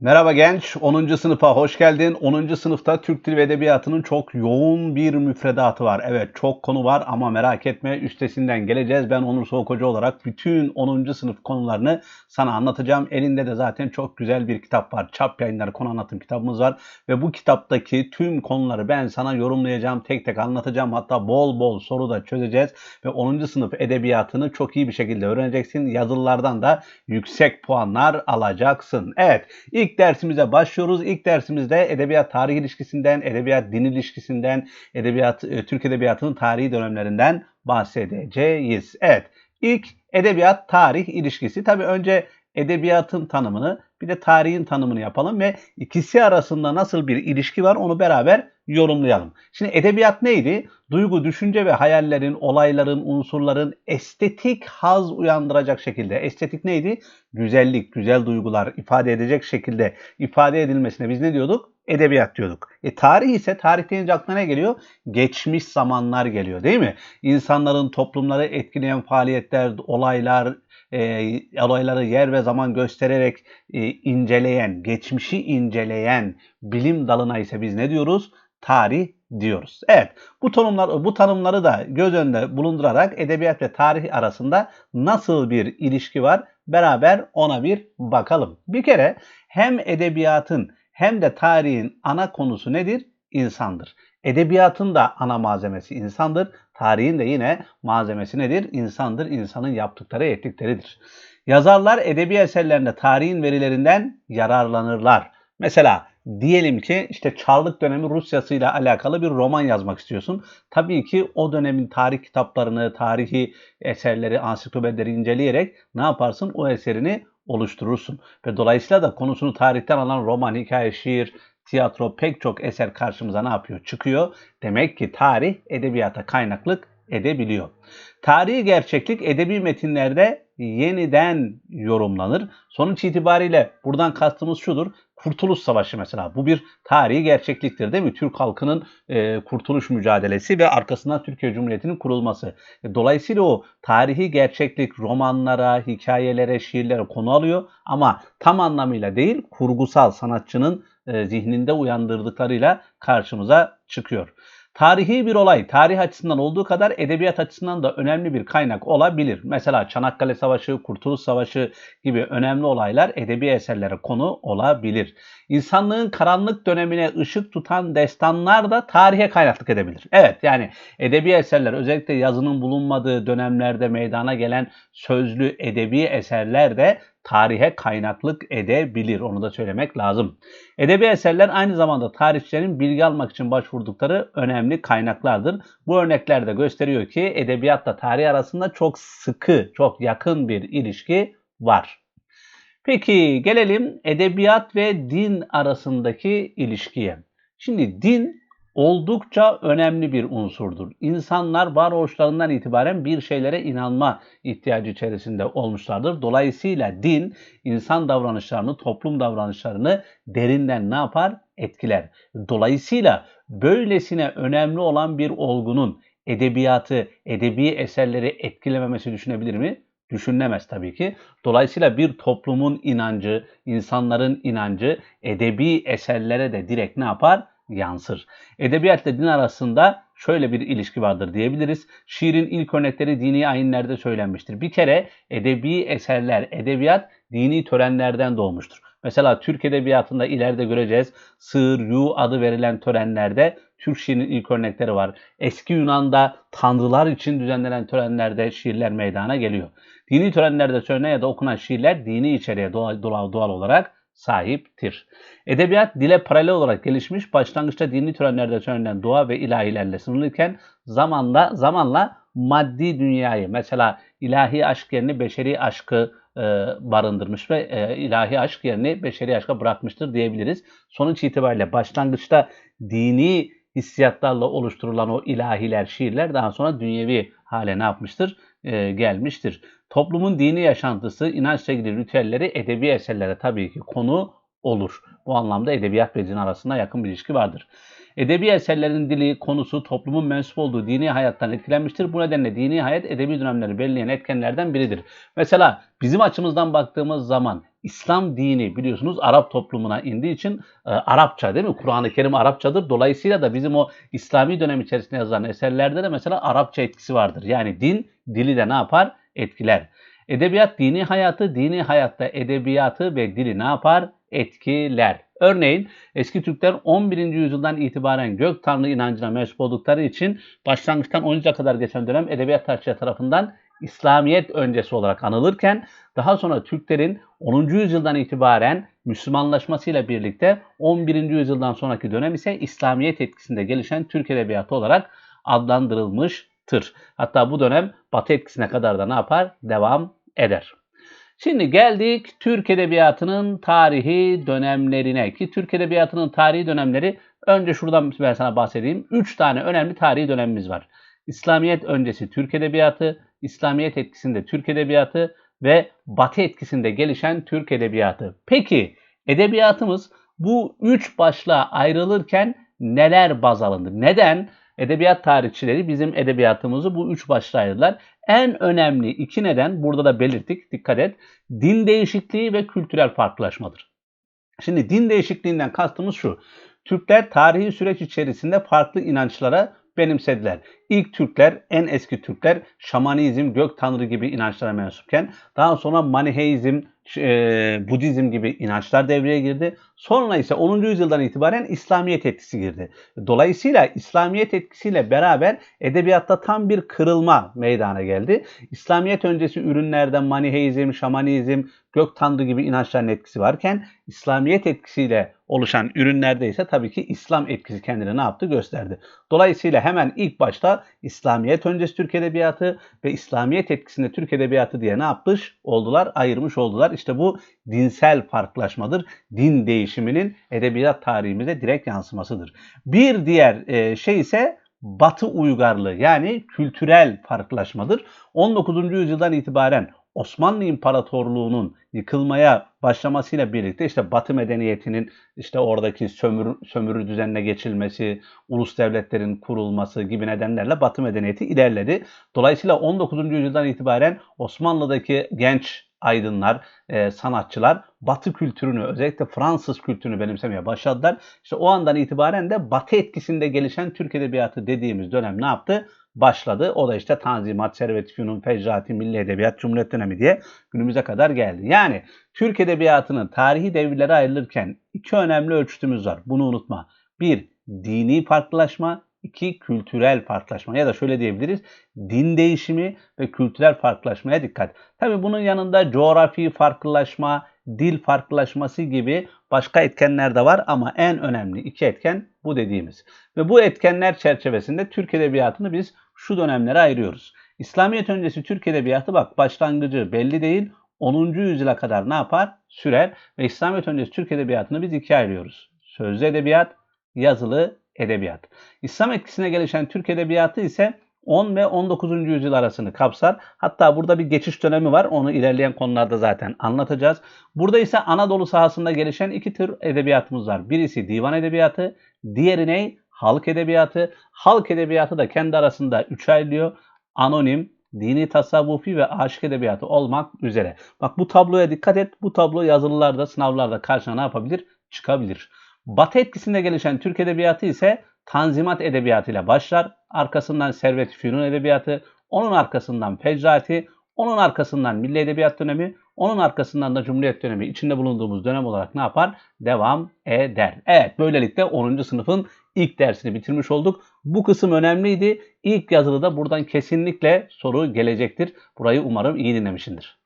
Merhaba genç, 10. sınıfa hoş geldin. 10. sınıfta Türk Dili ve Edebiyatı'nın çok yoğun bir müfredatı var. Evet çok konu var ama merak etme üstesinden geleceğiz. Ben Onur Soğuk Hoca olarak bütün 10. sınıf konularını sana anlatacağım. Elinde de zaten çok güzel bir kitap var. Çap yayınları konu anlatım kitabımız var. Ve bu kitaptaki tüm konuları ben sana yorumlayacağım, tek tek anlatacağım. Hatta bol bol soru da çözeceğiz. Ve 10. sınıf edebiyatını çok iyi bir şekilde öğreneceksin. Yazılılardan da yüksek puanlar alacaksın. Evet ilk İlk dersimize başlıyoruz. İlk dersimizde edebiyat tarih ilişkisinden, edebiyat din ilişkisinden, edebiyat e, Türk edebiyatının tarihi dönemlerinden bahsedeceğiz. Evet. İlk edebiyat tarih ilişkisi. Tabii önce edebiyatın tanımını bir de tarihin tanımını yapalım ve ikisi arasında nasıl bir ilişki var onu beraber yorumlayalım. Şimdi edebiyat neydi? Duygu, düşünce ve hayallerin, olayların, unsurların estetik haz uyandıracak şekilde. Estetik neydi? Güzellik, güzel duygular ifade edecek şekilde ifade edilmesine biz ne diyorduk? Edebiyat diyorduk. E tarih ise tarih deyince aklına ne geliyor? Geçmiş zamanlar geliyor değil mi? İnsanların toplumları etkileyen faaliyetler, olaylar, e, olayları yer ve zaman göstererek e, inceleyen, geçmişi inceleyen bilim dalına ise biz ne diyoruz? Tarih diyoruz. Evet, bu tanımlar bu tanımları da göz önünde bulundurarak edebiyat ve tarih arasında nasıl bir ilişki var? Beraber ona bir bakalım. Bir kere hem edebiyatın hem de tarihin ana konusu nedir? İnsandır. Edebiyatın da ana malzemesi insandır. Tarihin de yine malzemesi nedir? İnsandır. İnsanın yaptıkları, ettikleridir. Yazarlar edebi eserlerinde tarihin verilerinden yararlanırlar. Mesela diyelim ki işte Çarlık dönemi Rusyası ile alakalı bir roman yazmak istiyorsun. Tabii ki o dönemin tarih kitaplarını, tarihi eserleri, ansiklopedileri inceleyerek ne yaparsın? O eserini oluşturursun. Ve dolayısıyla da konusunu tarihten alan roman, hikaye, şiir, tiyatro pek çok eser karşımıza ne yapıyor? Çıkıyor. Demek ki tarih edebiyata kaynaklık edebiliyor. Tarihi gerçeklik edebi metinlerde yeniden yorumlanır. Sonuç itibariyle buradan kastımız şudur. Kurtuluş Savaşı mesela bu bir tarihi gerçekliktir değil mi? Türk halkının e, kurtuluş mücadelesi ve arkasından Türkiye Cumhuriyeti'nin kurulması. E, dolayısıyla o tarihi gerçeklik romanlara, hikayelere, şiirlere konu alıyor ama tam anlamıyla değil kurgusal sanatçının e, zihninde uyandırdıklarıyla karşımıza çıkıyor. Tarihi bir olay, tarih açısından olduğu kadar edebiyat açısından da önemli bir kaynak olabilir. Mesela Çanakkale Savaşı, Kurtuluş Savaşı gibi önemli olaylar edebi eserlere konu olabilir. İnsanlığın karanlık dönemine ışık tutan destanlar da tarihe kaynaklık edebilir. Evet yani edebi eserler özellikle yazının bulunmadığı dönemlerde meydana gelen sözlü edebi eserler de tarihe kaynaklık edebilir. Onu da söylemek lazım. Edebi eserler aynı zamanda tarihçilerin bilgi almak için başvurdukları önemli kaynaklardır. Bu örnekler de gösteriyor ki edebiyatla tarih arasında çok sıkı, çok yakın bir ilişki var. Peki gelelim edebiyat ve din arasındaki ilişkiye. Şimdi din oldukça önemli bir unsurdur. İnsanlar varoluşlarından itibaren bir şeylere inanma ihtiyacı içerisinde olmuşlardır. Dolayısıyla din insan davranışlarını, toplum davranışlarını derinden ne yapar? Etkiler. Dolayısıyla böylesine önemli olan bir olgunun edebiyatı, edebi eserleri etkilememesi düşünebilir mi? düşünülemez tabii ki. Dolayısıyla bir toplumun inancı, insanların inancı edebi eserlere de direkt ne yapar? Yansır. Edebiyatla din arasında şöyle bir ilişki vardır diyebiliriz. Şiirin ilk örnekleri dini ayinlerde söylenmiştir. Bir kere edebi eserler, edebiyat dini törenlerden doğmuştur. Mesela Türk Edebiyatı'nda ileride göreceğiz sığır, yu adı verilen törenlerde Türk şiirinin ilk örnekleri var. Eski Yunan'da tanrılar için düzenlenen törenlerde şiirler meydana geliyor. Dini törenlerde söylenen ya da okunan şiirler dini içeriğe doğal, doğal, doğal olarak sahiptir. Edebiyat dile paralel olarak gelişmiş, başlangıçta dini törenlerde söylenen dua ve ilahilerle sınırlıyken zamanla zamanla maddi dünyayı mesela ilahi aşk yerini beşeri aşkı e, barındırmış ve e, ilahi aşk yerini beşeri aşka bırakmıştır diyebiliriz. Sonuç itibariyle başlangıçta dini hissiyatlarla oluşturulan o ilahiler, şiirler daha sonra dünyevi hale ne yapmıştır? E, gelmiştir. Toplumun dini yaşantısı, inançla ilgili ritüelleri edebi eserlere tabii ki konu olur. Bu anlamda edebiyat ve din arasında yakın bir ilişki vardır. Edebi eserlerin dili, konusu, toplumun mensup olduğu dini hayattan etkilenmiştir. Bu nedenle dini hayat edebi dönemleri belirleyen etkenlerden biridir. Mesela bizim açımızdan baktığımız zaman İslam dini biliyorsunuz Arap toplumuna indiği için e, Arapça değil mi? Kur'an-ı Kerim Arapçadır. Dolayısıyla da bizim o İslami dönem içerisinde yazılan eserlerde de mesela Arapça etkisi vardır. Yani din dili de ne yapar? Etkiler. Edebiyat dini hayatı, dini hayatta edebiyatı ve dili ne yapar? Etkiler. Örneğin eski Türkler 11. yüzyıldan itibaren gök tanrı inancına mensup oldukları için başlangıçtan 13'e kadar geçen dönem edebiyat tarihçileri tarafından İslamiyet öncesi olarak anılırken daha sonra Türklerin 10. yüzyıldan itibaren Müslümanlaşmasıyla birlikte 11. yüzyıldan sonraki dönem ise İslamiyet etkisinde gelişen Türk Edebiyatı olarak adlandırılmıştır. Hatta bu dönem Batı etkisine kadar da ne yapar? Devam eder. Şimdi geldik Türk Edebiyatı'nın tarihi dönemlerine ki Türk Edebiyatı'nın tarihi dönemleri önce şuradan ben sana bahsedeyim. 3 tane önemli tarihi dönemimiz var. İslamiyet öncesi Türk Edebiyatı, İslamiyet etkisinde Türk Edebiyatı ve Batı etkisinde gelişen Türk Edebiyatı. Peki edebiyatımız bu üç başlığa ayrılırken neler baz alındı? Neden edebiyat tarihçileri bizim edebiyatımızı bu üç başlığa? En önemli iki neden burada da belirttik. Dikkat et. Din değişikliği ve kültürel farklılaşmadır. Şimdi din değişikliğinden kastımız şu. Türkler tarihi süreç içerisinde farklı inançlara benimsediler. İlk Türkler, en eski Türkler şamanizm, gök tanrı gibi inançlara mensupken daha sonra maniheizm, e, Budizm gibi inançlar devreye girdi. Sonra ise 10. yüzyıldan itibaren İslamiyet etkisi girdi. Dolayısıyla İslamiyet etkisiyle beraber edebiyatta tam bir kırılma meydana geldi. İslamiyet öncesi ürünlerden maniheizm, şamanizm, gök tanrı gibi inançların etkisi varken İslamiyet etkisiyle oluşan ürünlerde ise tabii ki İslam etkisi kendini ne yaptı gösterdi. Dolayısıyla hemen ilk başta İslamiyet öncesi Türk Edebiyatı ve İslamiyet etkisinde Türk Edebiyatı diye ne yapmış oldular? Ayırmış oldular. İşte bu dinsel farklılaşmadır. Din değişiminin edebiyat tarihimize direkt yansımasıdır. Bir diğer e, şey ise Batı uygarlığı yani kültürel farklılaşmadır. 19. yüzyıldan itibaren Osmanlı İmparatorluğu'nun yıkılmaya başlamasıyla birlikte işte Batı medeniyetinin işte oradaki sömürü, sömürü düzenine geçilmesi, ulus devletlerin kurulması gibi nedenlerle Batı medeniyeti ilerledi. Dolayısıyla 19. yüzyıldan itibaren Osmanlı'daki genç aydınlar, e, sanatçılar Batı kültürünü özellikle Fransız kültürünü benimsemeye başladılar. İşte o andan itibaren de Batı etkisinde gelişen Türk Edebiyatı dediğimiz dönem ne yaptı? Başladı. O da işte Tanzimat, Servet Fünun, Fecrati, Milli Edebiyat, Cumhuriyet dönemi diye günümüze kadar geldi. Yani Türk Edebiyatı'nın tarihi devirlere ayrılırken iki önemli ölçütümüz var. Bunu unutma. Bir, dini farklılaşma. İki kültürel farklılaşma ya da şöyle diyebiliriz din değişimi ve kültürel farklılaşmaya dikkat. Tabi bunun yanında coğrafi farklılaşma, dil farklılaşması gibi başka etkenler de var ama en önemli iki etken bu dediğimiz. Ve bu etkenler çerçevesinde Türk Edebiyatı'nı biz şu dönemlere ayırıyoruz. İslamiyet öncesi Türk Edebiyatı bak başlangıcı belli değil 10. yüzyıla kadar ne yapar? Sürer ve İslamiyet öncesi Türk Edebiyatı'nı biz ikiye ayırıyoruz. Sözlü edebiyat, yazılı edebiyat. İslam etkisine gelişen Türk Edebiyatı ise 10 ve 19. yüzyıl arasını kapsar. Hatta burada bir geçiş dönemi var. Onu ilerleyen konularda zaten anlatacağız. Burada ise Anadolu sahasında gelişen iki tür edebiyatımız var. Birisi divan edebiyatı, diğeri ne? Halk edebiyatı. Halk edebiyatı da kendi arasında üç ayrılıyor. Anonim, dini tasavvufi ve aşık edebiyatı olmak üzere. Bak bu tabloya dikkat et. Bu tablo yazılılarda, sınavlarda karşına ne yapabilir? Çıkabilir. Batı etkisinde gelişen Türk edebiyatı ise Tanzimat edebiyatıyla başlar. Arkasından Servet Fünun edebiyatı, onun arkasından Fecrati, onun arkasından Milli Edebiyat dönemi, onun arkasından da Cumhuriyet dönemi içinde bulunduğumuz dönem olarak ne yapar? Devam eder. Evet böylelikle 10. sınıfın ilk dersini bitirmiş olduk. Bu kısım önemliydi. İlk yazılıda buradan kesinlikle soru gelecektir. Burayı umarım iyi dinlemişsindir.